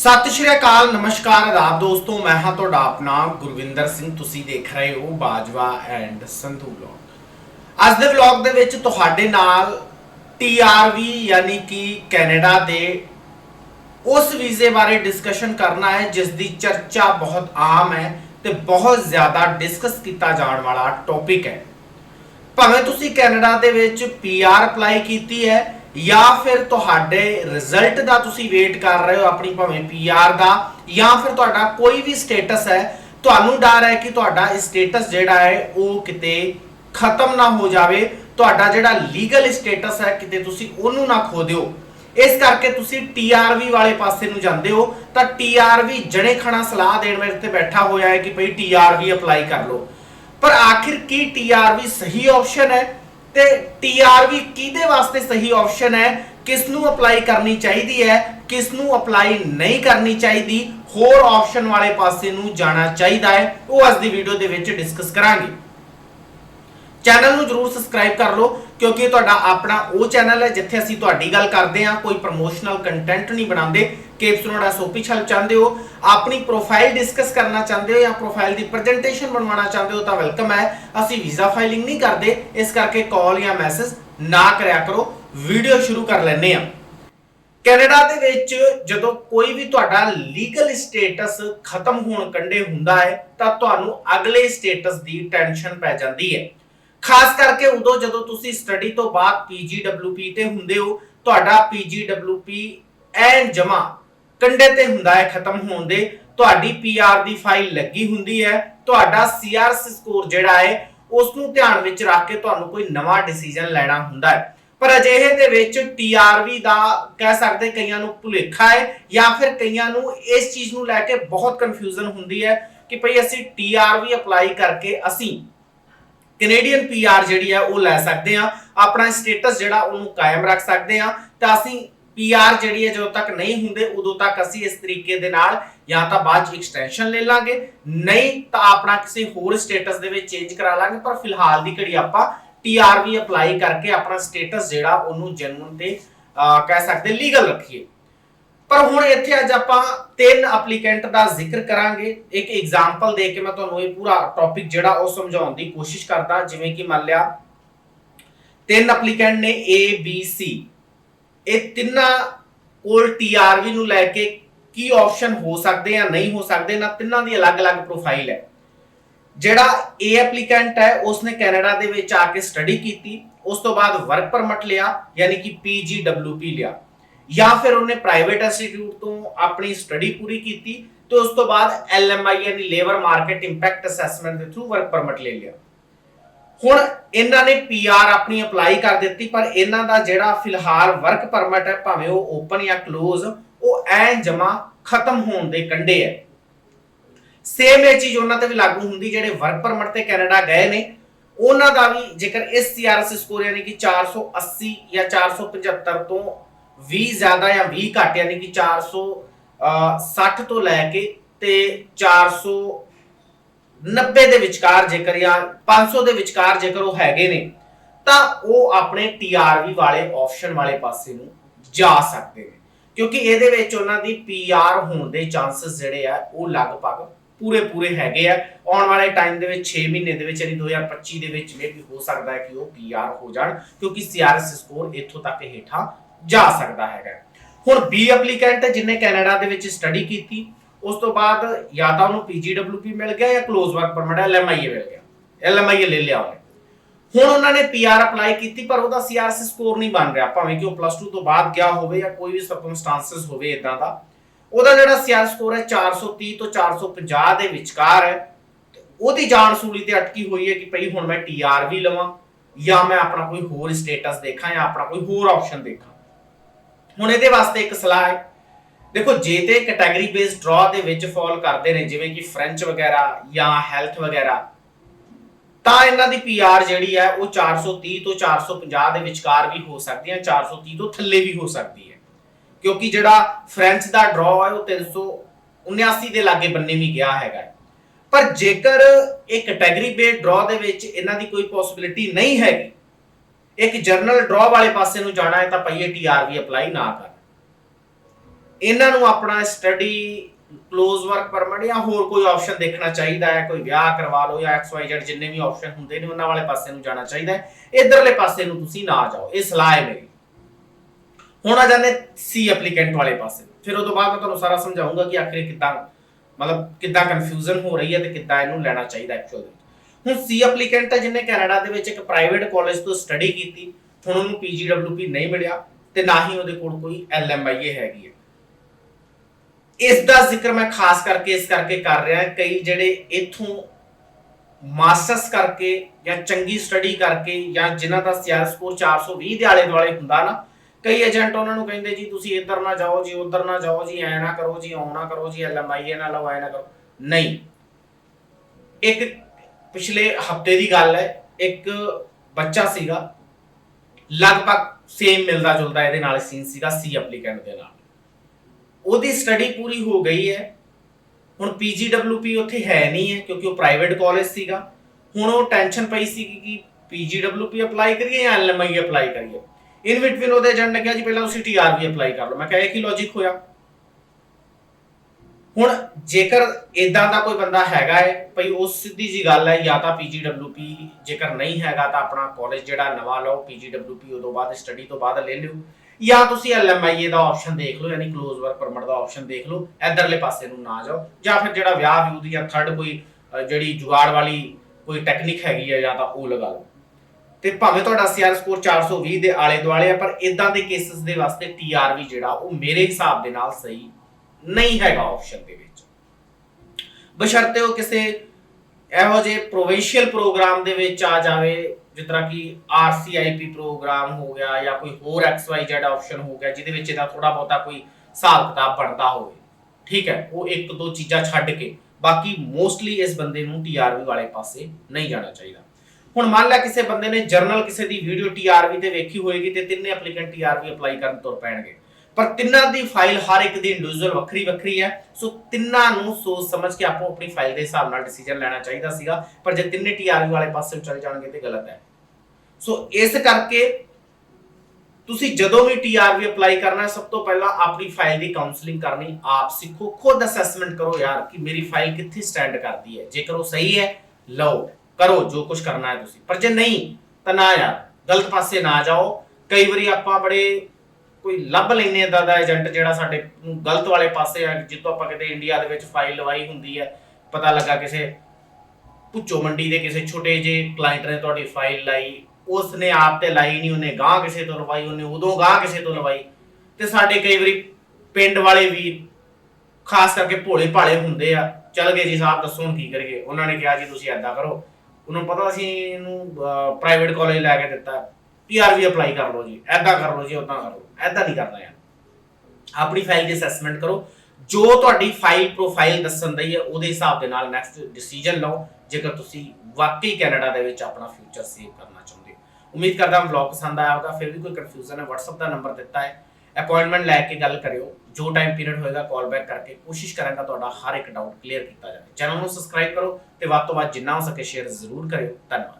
ਸਤਿ ਸ਼੍ਰੀ ਅਕਾਲ, ਨਮਸਕਾਰ ਆਦਾਬ ਦੋਸਤੋ, ਮੈਂ ਹਾਂ ਤੁਹਾਡਾ ਆਪਣਾ ਗੁਰਵਿੰਦਰ ਸਿੰਘ, ਤੁਸੀਂ ਦੇਖ ਰਹੇ ਹੋ ਬਾਜਵਾ ਐਂਡ ਸੰਧੂ ਵਲੌਗ। ਅੱਜ ਦੇ ਵਲੌਗ ਦੇ ਵਿੱਚ ਤੁਹਾਡੇ ਨਾਲ TRV ਯਾਨੀ ਕਿ ਕੈਨੇਡਾ ਦੇ ਉਸ ਵੀਜ਼ੇ ਬਾਰੇ ਡਿਸਕਸ਼ਨ ਕਰਨਾ ਹੈ, ਜਿਸ ਦੀ ਚਰਚਾ ਬਹੁਤ ਆਮ ਹੈ ਤੇ ਬਹੁਤ ਜ਼ਿਆਦਾ ਡਿਸਕਸ ਕੀਤਾ ਜਾਣ ਵਾਲਾ ਟੌਪਿਕ ਹੈ। ਭਾਵੇਂ ਤੁਸੀਂ ਕੈਨੇਡਾ ਦੇ ਵਿੱਚ ਪੀਆਰ ਅਪਲਾਈ ਕੀਤੀ ਹੈ ਜਾਂ ਫਿਰ ਤੁਹਾਡੇ ਰਿਜ਼ਲਟ ਦਾ ਤੁਸੀਂ ਵੇਟ ਕਰ ਰਹੇ ਹੋ ਆਪਣੀ ਭਾਵੇਂ ਪੀਆਰ ਦਾ, ਜਾਂ ਫਿਰ ਤੁਹਾਡਾ ਕੋਈ ਵੀ ਸਟੇਟਸ ਹੈ, ਤੁਹਾਨੂੰ ਡਰ ਹੈ ਕਿ ਤੁਹਾਡਾ ਸਟੇਟਸ ਜਿਹੜਾ ਹੈ, ਉਹ ਕਿਤੇ ਖਤਮ ਨਾ ਹੋ ਜਾਵੇ। ਤੁਹਾਡਾ ਜਿਹੜਾ ਲੀਗਲ ਸਟੇਟਸ ਹੈ, ਕਿਤੇ ਤੁਸੀਂ ਉਹਨੂੰ ਨਾ ਖੋ ਦਿਓ। ਇਸ ਕਰਕੇ ਤੁਸੀਂ TRV ਵਾਲੇ ਪਾਸੇ ਨੂੰ ਜਾਂਦੇ ਹੋ, ਤਾਂ TRV ਜਣੇ ਖਣਾ ਸਲਾਹ ਦੇਣ ਵੇਲੇ ਤੇ ਬੈਠਾ ਹੋਇਆ ਹੈ ਕਿ ਭਈ TRV ਅਪਲਾਈ ਕਰ ਲਓ। ਪਰ ਆਖਿਰ ਕੀ TRV ਸਹੀ ਆਪਸ਼ਨ ਹੈ? ਤੇ TRV ਕਿਹਦੇ ਵਾਸਤੇ ਸਹੀ ਆਪਸ਼ਨ ਹੈ? ਕਿਸ ਨੂੰ ਅਪਲਾਈ ਕਰਨੀ ਚਾਹੀਦੀ ਹੈ? ਕਿਸ ਨੂੰ ਅਪਲਾਈ ਨਹੀਂ ਕਰਨੀ ਚਾਹੀਦੀ? ਹੋਰ ਆਪਸ਼ਨ ਵਾਲੇ ਪਾਸੇ ਨੂੰ ਜਾਣਾ ਚਾਹੀਦਾ ਹੈ। ਉਹ ਅੱਜ ਦੀ ਵੀਡੀਓ ਦੇ ਵਿੱਚ ਡਿਸਕਸ ਕਰਾਂਗੇ। ਚੈਨਲ ਨੂੰ ਜਰੂਰ ਸਬਸਕ੍ਰਾਈਬ ਕਰ ਲਓ, ਕਿਉਂਕਿ ਇਹ ਤੁਹਾਡਾ ਆਪਣਾ ਉਹ ਚੈਨਲ ਹੈ ਜਿੱਥੇ ਅਸੀਂ ਤੁਹਾਡੀ ਗੱਲ ਕਰਦੇ ਹਾਂ। ਕੋਈ ਪ੍ਰੋਮੋਸ਼ਨਲ ਕੰਟੈਂਟ ਨਹੀਂ ਬਣਾਉਂਦੇ। ਕੇਪਸ ਨੂੰ ਐਸਓਪੀ ਛਲ ਚਾਹੁੰਦੇ ਹੋ, ਆਪਣੀ ਪ੍ਰੋਫਾਈਲ ਡਿਸਕਸ ਕਰਨਾ ਚਾਹੁੰਦੇ ਹੋ ਜਾਂ ਪ੍ਰੋਫਾਈਲ ਦੀ ਪ੍ਰੈਜੈਂਟੇਸ਼ਨ ਬਣਵਾਉਣਾ ਚਾਹੁੰਦੇ ਹੋ ਤਾਂ ਵੈਲਕਮ ਹੈ। ਅਸੀਂ ਵੀਜ਼ਾ ਫਾਈਲਿੰਗ ਨਹੀਂ ਕਰਦੇ, ਇਸ ਕਰਕੇ ਕਾਲ ਜਾਂ ਮੈਸੇਜ ਨਾ ਕਰਿਆ ਕਰੋ। ਵੀਡੀਓ ਸ਼ੁਰੂ ਕਰ ਲੈਂਦੇ ਹਾਂ। ਕੈਨੇਡਾ ਦੇ ਵਿੱਚ ਜਦੋਂ ਕੋਈ ਵੀ ਤੁਹਾਡਾ ਲੀਗਲ ਸਟੇਟਸ ਖਤਮ ਹੋਣ ਕੰਡੇ ਹੁੰਦਾ ਹੈ, ਤਾਂ ਤੁਹਾਨੂੰ ਅਗਲੇ ਸਟੇਟਸ ਦੀ ਟੈਨਸ਼ਨ ਪੈ ਜਾਂਦੀ ਹੈ। ਖਾਸ ਕਰਕੇ ਉਦੋਂ ਜਦੋਂ ਤੁਸੀਂ ਸਟੱਡੀ ਤੋਂ ਬਾਅਦ PGWP ਤੇ ਹੁੰਦੇ ਹੋ, ਤੁਹਾਡਾ PGWP ਐਨ ਜਮਾ ਕੰਡੇ ਤੇ ਹੁੰਦਾ ਹੈ, ਖਤਮ ਹੋਣ ਦੇ। ਤੁਹਾਡੀ PR ਦੀ ਫਾਈਲ ਲੱਗੀ ਹੁੰਦੀ ਹੈ। ਤੁਹਾਡਾ CRC ਸਕੋਰ ਜਿਹੜਾ ਹੈ ਉਸ ਨੂੰ ਧਿਆਨ ਵਿੱਚ ਰੱਖ ਕੇ ਤੁਹਾਨੂੰ ਕੋਈ ਨਵਾਂ ਡਿਸੀਜਨ ਲੈਣਾ ਹੁੰਦਾ ਹੈ। ਪਰ ਅਜਿਹੇ ਦੇ ਵਿੱਚ TRV ਦਾ ਕਹਿ ਸਕਦੇ ਕਈਆਂ ਨੂੰ ਭੁਲੇਖਾ ਹੈ ਜਾਂ ਫਿਰ ਕਈਆਂ ਨੂੰ ਇਸ ਚੀਜ਼ ਨੂੰ ਲੈ ਕੇ ਬਹੁਤ ਕਨਫਿਊਜ਼ਨ ਹੁੰਦੀ ਹੈ ਕਿ ਭਈ ਅਸੀਂ TRV ਅਪਲਾਈ ਕਰਕੇ ਅਸੀਂ ਕੈਨੇਡੀਅਨ ਪੀਆਰ ਜਿਹੜੀ ਹੈ ਉਹ ਲੈ ਸਕਦੇ ਆ ਆਪਣਾ ਸਟੇਟਸ ਜਿਹੜਾ ਉਹਨੂੰ ਕਾਇਮ ਰੱਖ ਸਕਦੇ ਆ ਤਾਂ ਅਸੀਂ ਪੀਆਰ ਜਿਹੜੀ ਹੈ ਜਦੋਂ ਤੱਕ ਨਹੀਂ ਹੁੰਦੇ, ਉਦੋਂ ਤੱਕ ਅਸੀਂ ਇਸ ਤਰੀਕੇ ਦੇ ਨਾਲ ਜਾਂ ਤਾਂ ਬਾਅਦ ਚ ਐਕਸਟੈਂਸ਼ਨ ਲੈ ਲਾਂਗੇ। ਨਹੀਂ ਤਾਂ ਆਪਣਾ ਕਿਸੇ ਹੋਰ ਸਟੇਟਸ ਦੇ ਵਿੱਚ ਚੇਂਜ ਕਰਾ ਲਾਂਗੇ, ਪਰ ਫਿਲਹਾਲ ਦੀ ਘੜੀ ਆਪਾਂ ਟੀਆਰਵੀ ਅਪਲਾਈ ਕਰਕੇ ਆਪਣਾ ਸਟੇਟਸ ਜਿਹੜਾ ਉਹਨੂੰ ਜੈਨੂਨ ਤੇ ਕਹਿ ਸਕਦੇ ਲੀਗਲ ਰੱਖੀਏ। ਪਰ ਹੁਣ ਇੱਥੇ ਅੱਜ ਆਪਾਂ ਤਿੰਨ ਐਪਲੀਕੈਂਟ ਦਾ ਜ਼ਿਕਰ ਕਰਾਂਗੇ। ਇੱਕ ਐਗਜ਼ਾਮਪਲ ਦੇ ਕੇ ਮੈਂ ਤੁਹਾਨੂੰ ਇਹ ਪੂਰਾ ਟੌਪਿਕ ਜਿਹੜਾ ਉਹ ਸਮਝਾਉਣ ਦੀ ਕੋਸ਼ਿਸ਼ ਕਰਦਾ, ਜਿਵੇਂ ਕਿ ਮੰਨ ਲਿਆ ਤਿੰਨ ਐਪਲੀਕੈਂਟ ਨੇ A, B, C ਇਹ ਤਿੰਨਾਂ ਕੋਲ TRV ਨੂੰ ਲੈ ਕੇ ਕੀ ਆਪਸ਼ਨ ਹੋ ਸਕਦੇ ਆ ਨਹੀਂ ਹੋ ਸਕਦੇ ਨਾ ਤਿੰਨਾਂ ਦੀ ਅਲੱਗ-ਅਲੱਗ ਪ੍ਰੋਫਾਈਲ ਹੈ। ਜਿਹੜਾ A ਐਪਲੀਕੈਂਟ ਹੈ, ਉਸਨੇ ਕੈਨੇਡਾ ਦੇ ਵਿੱਚ ਆ ਕੇ ਸਟੱਡੀ ਕੀਤੀ, ਉਸ ਤੋਂ ਬਾਅਦ ਵਰਕ ਪਰਮਿਟ ਲਿਆ, ਯਾਨੀ ਕਿ PGWP ਲਿਆ। ਜਾਂ ਫਿਰ ਉਹਨੇ ਪ੍ਰਾਈਵੇਟ ਇੰਸਟੀਚਿਊਟ ਤੋਂ ਆਪਣੀ ਸਟੱਡੀ ਪੂਰੀ ਕੀਤੀ ਤੇ ਉਸ ਤੋਂ ਬਾਅਦ LMI ਯਾਨੀ ਲੇਬਰ ਮਾਰਕੀਟ ਇੰਪੈਕਟ ਅਸੈਸਮੈਂਟ ਦੇ ਥਰੂ ਵਰਕ ਪਰਮਿਟ ਲੈ ਲਿਆ। ਹੁਣ ਇਹਨਾਂ ਨੇ PR ਆਪਣੀ ਅਪਲਾਈ ਕਰ ਦਿੱਤੀ, ਪਰ ਇਹਨਾਂ ਦਾ ਜਿਹੜਾ ਫਿਲਹਾਲ ਵਰਕ ਪਰਮਿਟ ਹੈ, ਭਾਵੇਂ ਉਹ ਓਪਨ ਜਾਂ ক্লোਜ਼ ਉਹ ਐ ਜਮਾ ਖਤਮ ਹੋਣ ਦੇ ਕੰਡੇ ਹੈ। ਸੇਮ ਇਹ ਚੀਜ਼ ਉਹਨਾਂ ਤੇ ਵੀ ਲਾਗੂ ਹੁੰਦੀ, ਜਿਹੜੇ ਵਰਕ ਪਰਮਿਟ ਤੇ ਕੈਨੇਡਾ ਗਏ ਨੇ, ਉਹਨਾਂ ਦਾ ਵੀ ਜੇਕਰ ਇਸ CRS ਸਕੋਰ ਯਾਨੀ ਕਿ 480 ਜਾਂ 475 ਤੋਂ 20 ਜ਼ਿਆਦਾ ਜਾਂ 20 ਘੱਟ, ਯਾਨੀ ਕਿ 460 ਤੋਂ ਲੈ ਕੇ ਤੇ 490 ਦੇ ਵਿਚਕਾਰ ਜੇਕਰ ਜਾਂ 500 ਦੇ ਵਿਚਕਾਰ ਜੇਕਰ ਉਹ ਹੈਗੇ ਨੇ, ਤਾਂ ਉਹ ਆਪਣੇ TRV ਵਾਲੇ ਆਪਸ਼ਨ ਵਾਲੇ ਪਾਸੇ ਨੂੰ ਜਾ ਸਕਦੇ ਨੇ। ਕਿਉਂਕਿ ਇਹਦੇ ਵਿੱਚ ਉਹਨਾਂ ਦੀ PR ਹੋਣ ਦੇ ਚਾਂਸਸ ਜਿਹੜੇ ਆ, ਉਹ ਲਗਭਗ ਪੂਰੇ ਪੂਰੇ ਹੈਗੇ ਆ। ਆਉਣ ਵਾਲੇ ਟਾਈਮ ਦੇ ਵਿੱਚ 6 ਮਹੀਨੇ ਦੇ ਵਿੱਚ, ਯਾਨੀ 2025 ਦੇ ਵਿੱਚ ਮੇ ਹੋ ਸਕਦਾ ਹੈ ਕਿ ਉਹ PR ਹੋ ਜਾਣ, ਕਿਉਂਕਿ CRS ਸਕੋਰ ਇੱਥੋਂ ਤੱਕ ਹੇਠਾਂ ਜਾ ਸਕਦਾ ਹੈਗਾ। ਹੁਣ ਬੀ ਐਪਲੀਕੈਂਟ ਜਿਨੇ ਕੈਨੇਡਾ ਦੇ ਵਿੱਚ ਸਟੱਡੀ ਕੀਤੀ ਉਸ ਤੋਂ ਬਾਅਦ ਜਾਂ ਤਾਂ ਉਹਨੂੰ PGWP ਮਿਲ ਗਿਆ ਜਾਂ ক্লোਜ਼ ਵਰਕ ਪਰਮਿਟ LMIA ਮਿਲ ਗਿਆ। LMIA ਲੈ ਲਿਆ ਉਹਨੇ। ਹੁਣ ਉਹਨਾਂ ਨੇ PR ਅਪਲਾਈ ਕੀਤੀ, ਪਰ ਉਹਦਾ CRS ਸਕੋਰ ਨਹੀਂ ਬਣ ਰਿਹਾ। ਭਾਵੇਂ ਕਿ ਉਹ ਪਲੱਸ 2 ਤੋਂ ਬਾਅਦ ਗਿਆ ਹੋਵੇ ਜਾਂ ਕੋਈ ਵੀ ਸਰਕਮਸਟੈਂਸਸ ਹੋਵੇ ਇਦਾਂ ਦਾ। ਉਹਦਾ ਜਿਹੜਾ CRS ਸਕੋਰ ਹੈ 430 ਤੋਂ 450 ਦੇ ਵਿਚਕਾਰ ਹੈ। ਉਹਦੀ ਜਾਣ ਸੂਲੀ ਤੇ ਅਟਕੀ ਹੋਈ ਹੈ ਕਿ ਭਈ ਹੁਣ ਮੈਂ TRV ਲਵਾਂ ਜਾਂ ਮੈਂ ਆਪਣਾ ਕੋਈ ਹੋਰ ਸਟੇਟਸ ਦੇਖਾਂ ਜਾਂ ਆਪਣਾ ਕੋਈ ਹੋਰ ਆਪਸ਼ਨ ਦੇਖਾਂ। ਹੁਣ ਇਹਦੇ ਵਾਸਤੇ ਇੱਕ ਸਲਾਹ ਹੈ। ਦੇਖੋ, ਜੇ ਤੇ ਕੈਟਾਗਰੀ ਬੇਸਡ ਡਰਾ ਦੇ ਵਿੱਚ ਫਾਲ ਕਰਦੇ ਨੇ, ਜਿਵੇਂ ਕਿ ਫ੍ਰੈਂਚ ਵਗੈਰਾ ਜਾਂ ਹੈਲਥ ਵਗੈਰਾ, ਤਾਂ ਇਹਨਾਂ ਦੀ ਪੀਆਰ ਜਿਹੜੀ ਹੈ, ਉਹ 430 ਤੋਂ 450 ਦੇ ਵਿਚਕਾਰ ਵੀ ਹੋ ਸਕਦੀ ਹੈ 430 ਤੋਂ ਥੱਲੇ ਵੀ ਹੋ ਸਕਦੀ ਹੈ। ਕਿਉਂਕਿ ਜਿਹੜਾ ਫ੍ਰੈਂਚ ਦਾ ਡਰਾ ਹੈ, ਉਹ 379 ਦੇ ਲਾਗੇ ਬੰਨੇ ਵੀ ਗਿਆ ਹੈਗਾ। ਪਰ ਜੇਕਰ ਇਹ ਕੈਟਾਗਰੀ ਬੇਸਡ ਡਰਾ ਦੇ ਵਿੱਚ ਇਹਨਾਂ ਦੀ ਕੋਈ ਪੋਸਿਬਿਲਿਟੀ ਨਹੀਂ ਹੈਗੀ, ਇੱਕ ਜਰਨਲ ਡਰਾ ਵਾਲੇ ਪਾਸੇ ਨੂੰ ਜਾਣਾ ਹੈ, ਤਾਂ ਪਈਏ ਟੀਆਰਵੀ ਅਪਲਾਈ ਨਾ ਕਰ। ਇਹਨਾਂ ਨੂੰ ਆਪਣਾ ਸਟੱਡੀ ক্লোਜ਼ ਵਰਕ ਪਰਮਿਟ ਜਾਂ ਹੋਰ ਕੋਈ ਆਪਸ਼ਨ ਦੇਖਣਾ ਚਾਹੀਦਾ ਹੈ, ਕੋਈ ਵਿਆਹ ਕਰਵਾ ਲਓ ਜਾਂ ਐਕਸ ਵਾਈ ਜ਼ੈਡ ਜਿੰਨੇ ਵੀ ਆਪਸ਼ਨ ਹੁੰਦੇ ਨੇ, ਉਹਨਾਂ ਵਾਲੇ ਪਾਸੇ ਨੂੰ ਜਾਣਾ ਚਾਹੀਦਾ ਹੈ। ਇਧਰਲੇ ਪਾਸੇ ਨੂੰ ਤੁਸੀਂ ਨਾ ਜਾਓ, ਇਹ ਸਲਾਹ ਹੈ ਮੇਰੀ। ਹੁਣ ਆ ਜਾਂਦੇ ਸੀ ਐਪਲੀਕੈਂਟ ਵਾਲੇ ਪਾਸੇ। ਫਿਰ ਉਹ ਤੋਂ ਬਾਅਦ ਮੈਂ ਤੁਹਾਨੂੰ ਸਾਰਾ ਸਮਝਾਉਂਗਾ ਕਿ ਆਖਿਰ ਕਿੱਦਾਂ, ਮਤਲਬ ਕਿੱਦਾਂ ਕਨਫਿਊਜ਼ਨ ਹੋ ਰਹੀ ਹੈ ਤੇ ਕਿੱਦਾਂ ਇਹਨੂੰ ਲੈਣਾ ਚਾਹੀਦਾ ਐਕਚੁਅਲ ਹੁਣ ਸੀ ਐਪਲੀਕੈਂਟ ਹੈ ਜਿਹਨੇ ਕੈਨੇਡਾ ਦੇ ਵਿੱਚ ਇੱਕ ਪ੍ਰਾਈਵੇਟ ਕਾਲਜ ਤੋਂ ਸਟੱਡੀ ਕੀਤੀ, ਹੁਣ ਉਹਨੂੰ ਪੀਜੀਡਬਲਯੂਪੀ ਨਹੀਂ ਮਿਲਿਆ ਤੇ ਨਾ ਹੀ ਉਹਦੇ ਕੋਲ ਕੋਈ ਐਲਐਮਆਈਏ ਹੈਗੀ ਹੈ। ਇਸ ਦਾ ਜ਼ਿਕਰ ਮੈਂ ਖਾਸ ਕਰਕੇ ਇਸ ਕਰਕੇ ਕਰ ਰਿਹਾ, ਕਈ ਜਿਹੜੇ ਇਥੋਂ ਮਾਸਟਰਸ ਕਰਕੇ ਜਾਂ ਚੰਗੀ ਸਟੱਡੀ ਕਰਕੇ ਜਾਂ ਜਿਨ੍ਹਾਂ ਦਾ ਸਿਆਰ ਸਕੋਰ 420 ਦੇ ਆਲੇ ਦੁਆਲੇ ਹੁੰਦਾ ਨਾ, ਕਈ ਏਜੰਟ ਉਹਨਾਂ ਨੂੰ ਕਹਿੰਦੇ ਜੀ, ਤੁਸੀਂ ਇੱਧਰ ਨਾ ਜਾਓ ਜੀ, ਉੱਧਰ ਨਾ ਜਾਓ ਜੀ, ਐ ਨਾ ਕਰੋ ਜੀ ਆਉਣਾ ਕਰੋ ਜੀ ਐਲਐਮਆਈਏ ਨਾ ਲਓ, ਐ ਨਾ ਕਰੋ। ਨਹੀਂ। ਇੱਕ ਪਿਛਲੇ ਹਫ਼ਤੇ ਦੀ ਗੱਲ ਹੈ, ਇੱਕ ਬੱਚਾ ਸੀਗਾ, ਲਗਭਗ ਸੇਮ ਮਿਲਦਾ ਜੁਲਦਾ ਇਹਦੇ ਨਾਲ ਸੀਨ ਸੀਗਾ, ਸੀ ਐਪਲੀਕੈਂਟ ਦੇ ਨਾਲ। ਉਹਦੀ ਸਟੱਡੀ ਪੂਰੀ ਹੋ ਗਈ ਹੈ। ਹੁਣ ਪੀਜੀਡਬਲਯੂਪੀ ਉੱਥੇ ਹੈ ਨਹੀਂ ਹੈ ਕਿਉਂਕਿ ਉਹ ਪ੍ਰਾਈਵੇਟ ਕਾਲਜ ਸੀਗਾ। ਹੁਣ ਉਹ ਟੈਨਸ਼ਨ ਪਈ ਸੀ ਕਿ ਪੀਜੀਡਬਲਯੂਪੀ ਅਪਲਾਈ ਕਰੀਏ ਜਾਂ ਐਲਐਮਆਈ ਅਪਲਾਈ ਕਰੀਏ। ਇਨ ਬਿਟਵੀਨ ਉਹਦੇ ਏਜੰਟ ਨੇ ਕਿਹਾ ਜੀ ਪਹਿਲਾਂ ਤੁਸੀਂ ਟੀਆਰਬੀ ਅਪਲਾਈ ਕਰ ਲਓ। ਮੈਂ ਕਿਹਾ ਇਹ ਕੀ ਲੌਜੀਕ ਹੋਇਆ? ਹੁਣ ਜੇਕਰ ਇਦਾਂ ਦਾ ਕੋਈ ਬੰਦਾ ਹੈਗਾ ਹੈ, ਭਈ ਉਹ ਸਿੱਧੀ ਜੀ ਗੱਲ ਹੈ, ਜਾਂ ਤਾਂ ਪੀਜੀਡਬਲਯੂਪੀ ਜੇਕਰ ਨਹੀਂ ਹੈਗਾ ਤਾਂ ਆਪਣਾ ਕਾਲਜ ਜਿਹੜਾ ਨਵਾਂ ਲਓ ਪੀਜੀਡਬਲਯੂਪੀ ਉਦੋਂ ਬਾਅਦ ਸਟੱਡੀ ਤੋਂ ਬਾਅਦ ਲੈ ਲਿਓ। ਜਾਂ ਤੁਸੀਂ ਐਲਐਮਆਈਏ ਦਾ ਆਪਸ਼ਨ ਦੇਖ ਲਓ, ਯਾਨੀ ক্লোਜ਼ ਵਰਕ ਪਰਮਿਟ ਦਾ ਆਪਸ਼ਨ ਦੇਖ ਲਓ, ਇਧਰਲੇ ਪਾਸੇ ਨੂੰ ਨਾ ਜਾਓ, ਜਾਂ ਫਿਰ ਜਿਹੜਾ ਵਿਆਹ ਵਿਊ ਦੀ ਜਾਂ ਥਰਡ ਕੋਈ ਜਿਹੜੀ ਜੁਗਾੜ ਵਾਲੀ ਕੋਈ ਟੈਕਨੀਕ ਹੈਗੀ ਹੈ ਜਾਂ ਤਾਂ ਉਹ ਲਗਾ ਲਓ। ਤੇ ਭਾਵੇਂ ਤੁਹਾਡਾ ਸੀਆਰ ਸਕੋਰ 420 ਦੇ ਆਲੇ ਦੁਆਲੇ ਆ, ਪਰ ਇਦਾਂ ਦੇ ਕੇਸਸ ਦੇ ਵਾਸਤੇ ਟੀਆਰਵੀ ਜਿਹੜਾ, ਉਹ ਮੇਰੇ ਹਿਸਾਬ ਦੇ ਨਾਲ ਸਹੀ ਨਹੀਂ ਹੈਗਾ ਆਪਸ਼ਨ ਦੇ ਵਿੱਚ। ਬਸ਼ਰਤੇ ਉਹ ਕਿਸੇ ਇਹੋ ਜਿਹੇ ਪ੍ਰੋਵਿੰਸ਼ੀਅਲ ਪ੍ਰੋਗਰਾਮ ਦੇ ਵਿੱਚ ਆ ਜਾਵੇ, ਜਿਸ ਤਰ੍ਹਾਂ ਕਿ ਆਰਸੀਆਈਪੀ ਪ੍ਰੋਗਰਾਮ ਹੋ ਗਿਆ ਜਾਂ ਕੋਈ ਹੋਰ ਐਕਸ ਵਾਈ ਜੈਡ ਆਪਸ਼ਨ ਹੋ ਗਿਆ, ਜਿਹਦੇ ਵਿੱਚ ਇਹਦਾ ਥੋੜਾ ਬਹੁਤਾ ਕੋਈ ਹਿਸਾਬ ਕਿਤਾਬ ਬਣਦਾ ਹੋਵੇ। ਠੀਕ ਹੈ, ਉਹ ਇੱਕ ਦੋ ਚੀਜ਼ਾਂ ਛੱਡ ਕੇ, ਬਾਕੀ ਮੋਸਟਲੀ ਇਸ ਬੰਦੇ ਨੂੰ ਟੀਆਰਵੀ ਵਾਲੇ ਪਾਸੇ ਨਹੀਂ ਜਾਣਾ ਚਾਹੀਦਾ। ਹੁਣ ਮੰਨ ਲਿਆ ਕਿਸੇ ਬੰਦੇ ਨੇ ਜਰਨਲ ਕਿਸੇ ਦੀ ਵੀਡੀਓ ਟੀਆਰਵੀ ਤੇ ਵੇਖੀ ਹੋਏਗੀ ਤੇ ਤਿੰਨੇ ਐਪਲੀਕੈਂਟ ਟੀਆਰਵੀ ਅਪਲਾਈ ਕਰਨ ਤੁਰ ਪੈਣਗੇ। ਪਰ ਤਿੰਨਾਂ ਦੀ ਫਾਈਲ ਹਰ ਇੱਕ ਦੀ ਇੰਡੀਵਿਜੂਅਲ ਵੱਖਰੀ ਵੱਖਰੀ ਹੈ। ਸੋ ਤਿੰਨਾਂ ਨੂੰ ਸੋਚ ਸਮਝ ਕੇ ਆਪੋ ਆਪਣੀ ਫਾਈਲ ਦੇ ਹਿਸਾਬ ਨਾਲ ਡਿਸੀਜਨ ਲੈਣਾ ਚਾਹੀਦਾ ਸੀਗਾ। ਪਰ ਜੇ ਤਿੰਨੇ ਟੀਆਰਵੀ ਵਾਲੇ ਪਾਸੇ ਚੱਲ ਜਾਣਗੇ ਤੇ ਗਲਤ ਹੈ। ਸੋ ਇਸ ਕਰਕੇ ਤੁਸੀਂ ਜਦੋਂ ਵੀ ਟੀਆਰਵੀ ਅਪਲਾਈ ਕਰਨਾ, ਸਭ ਤੋਂ ਪਹਿਲਾਂ ਆਪਣੀ ਫਾਈਲ ਦੀ ਕਾਉਂਸਲਿੰਗ ਕਰਨੀ। ਆਪ ਸਿੱਖੋ, ਖੁਦ ਅਸੈਸਮੈਂਟ ਕਰੋ ਯਾਰ ਕਿ ਮੇਰੀ ਫਾਈਲ ਕਿੱਥੇ ਸਟੈਂਡ ਕਰਦੀ ਹੈ। ਜੇਕਰ ਉਹ ਸਹੀ ਹੈ, ਲਓ, ਕਰੋ ਜੋ ਕੁਝ ਕਰਨਾ ਹੈ ਤੁਸੀਂ। ਪਰ ਜੇ ਨਹੀਂ, ਤਾਂ ਨਾ ਯਾਰ, ਗਲਤ ਪਾਸੇ ਨਾ ਜਾਓ। ਕਈ ਵਾਰੀ ਆਪਾਂ ਬੜੇ ਕੋਈ ਲੱਭ ਲੈਨੇ ਦਾ ਦਾ ਏਜੰਟ ਜਿਹੜਾ ਸਾਡੇ ਗਲਤ ਵਾਲੇ ਪਾਸੇ ਆ ਜਿੱਤੋਂ ਆਪਾਂ ਕਿਤੇ ਇੰਡੀਆ ਦੇ ਵਿੱਚ ਫਾਈਲ ਲਵਾਈ ਹੁੰਦੀ ਹੈ, ਪਤਾ ਲੱਗਾ ਕਿਸੇ ਪੁੱਚੋ ਮੰਡੀ ਦੇ ਕਿਸੇ ਛੋਟੇ ਜਿਹੇ ਕਲਾਇੰਟ ਨੇ ਤੁਹਾਡੀ ਫਾਈਲ ਲਾਈ ਉਸ ਨੇ ਆਪ ਤੇ ਲਾਈ ਨਹੀਂ, ਉਹਨੇ ਗਾਂ ਕਿਸੇ ਤੋਂ ਲਵਾਈ, ਉਹਨੇ ਉਦੋਂ ਗਾਂ ਕਿਸੇ ਤੋਂ ਲਵਾਈ। ਤੇ ਸਾਡੇ ਕਈ ਵਾਰੀ ਪਿੰਡ ਵਾਲੇ ਵੀ ਖਾਸ ਕਰਕੇ ਭੋਲੇ ਭਾਲੇ ਹੁੰਦੇ ਆ, ਚਲ ਗਏ ਜੀ ਸਾਹਿਬ, ਦੱਸੋ ਹੁਣ ਕੀ ਕਰੀਏ? ਉਹਨਾਂ ਨੇ ਕਿਹਾ ਜੀ, ਤੁਸੀਂ ਐਦਾਂ ਕਰੋ। ਉਹਨੂੰ ਪਤਾ ਅਸੀਂ ਇਹਨੂੰ ਪ੍ਰਾਈਵੇਟ ਕਾਲਜ ਲੈ ਕੇ ਦਿੱਤਾ। ਪੀਆਰਵੀ ਅਪਲਾਈ ਕਰ ਲਓ ਜੀ ਐਦਾਂ ਕਰ ਲਓ ਜੀ ਉਦਾਂ ਕਰ ਲਓ ਐਦਾਂ ਨਹੀਂ ਕਰਨਾ ਯਾਰ। ਆਪਣੀ ਫਾਈਲ ਦੀ ਅਸੈਸਮੈਂਟ ਕਰੋ, ਜੋ ਤੁਹਾਡੀ ਫਾਈਲ ਪ੍ਰੋਫਾਈਲ ਦੱਸਣ ਦੀ ਹੈ, ਉਹਦੇ ਹਿਸਾਬ ਦੇ ਨਾਲ ਨੈਕਸਟ ਡਿਸੀਜਨ ਲਓ, ਜੇਕਰ ਤੁਸੀਂ ਵਾਕਈ ਕੈਨੇਡਾ ਦੇ ਵਿੱਚ ਆਪਣਾ ਫਿਊਚਰ ਸੇਵ ਕਰਨਾ ਚਾਹੁੰਦੇ ਹੋ। ਉਮੀਦ ਕਰਦਾ ਹਾਂ ਵਲੌਗ ਪਸੰਦ ਆਇਆ ਹੋਗਾ ਫਿਰ ਵੀ ਕੋਈ ਕਨਫਿਊਜ਼ਨ ਹੈ, WhatsApp ਦਾ ਨੰਬਰ ਦਿੱਤਾ ਹੈ। ਅਪਾਇੰਟਮੈਂਟ ਲੈ ਕੇ ਗੱਲ ਕਰਿਓ, ਜੋ ਟਾਈਮ ਪੀਰੀਅਡ ਹੋਏਗਾ ਕਾਲ ਬੈਕ ਕਰਕੇ ਕੋਸ਼ਿਸ਼ ਕਰਾਂਗਾ ਤੁਹਾਡਾ ਹਰ ਇੱਕ ਡਾਊਟ ਕਲੀਅਰ ਕੀਤਾ ਜਾਵੇ। ਚੈਨਲ ਨੂੰ ਸਬਸਕ੍ਰਾਈਬ ਕਰੋ ਤੇ ਵੱਧ ਤੋਂ ਵੱਧ ਜਿੰਨਾ ਹੋ ਸਕੇ ਸ਼ੇਅਰ ਜ਼ਰੂਰ ਕਰਿਓ। ਧੰਨਵਾਦ।